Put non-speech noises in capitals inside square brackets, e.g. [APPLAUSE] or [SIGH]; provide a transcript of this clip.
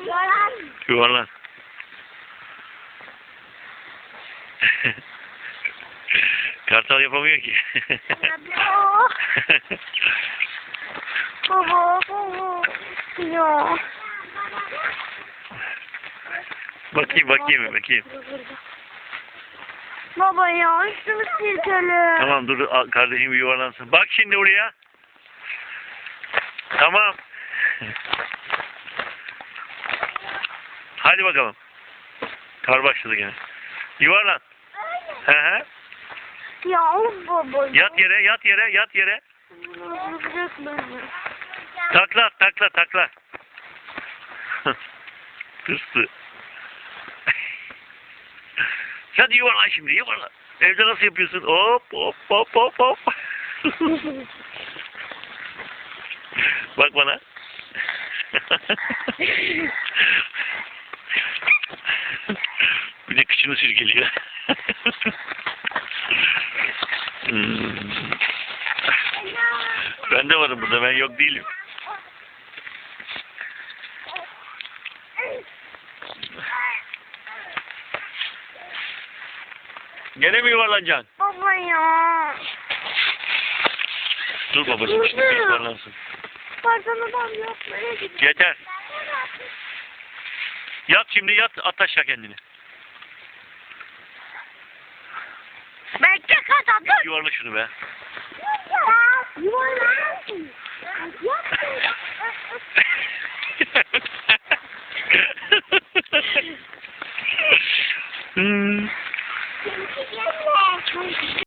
Yuvarlan. Yuvarlan. [LAUGHS] Kartal yapamıyor ki. Baba. Baba. Baba. Ya. bakayım bakayım bakayım. Baba ya üstümü silkele. Tamam dur kardeşim bir yuvarlansın. Bak şimdi oraya. Tamam. Hadi bakalım. Kar başladı gene. Yuvarlan. Hı hı. Ya baba. ya. Yat yere, yat yere, yat yere. Takla, takla, takla. [LAUGHS] Tırstı. [LAUGHS] Hadi yuvarlan şimdi, yuvarlan. Evde nasıl yapıyorsun? Hop, hop, hop, hop, hop. [LAUGHS] Bak bana. Sürgeliyor. Hmm. Ben de varım burada, ben yok değilim. Gene mi yuvarlanacaksın? Baba ya. Dur babacığım şimdi bir yuvarlansın. Pardon adam gidiyor. Yeter. Yat şimdi yat at aşağı kendini. yuvarla şunu be. [LAUGHS] Hmm. Yuvarla. Hmm.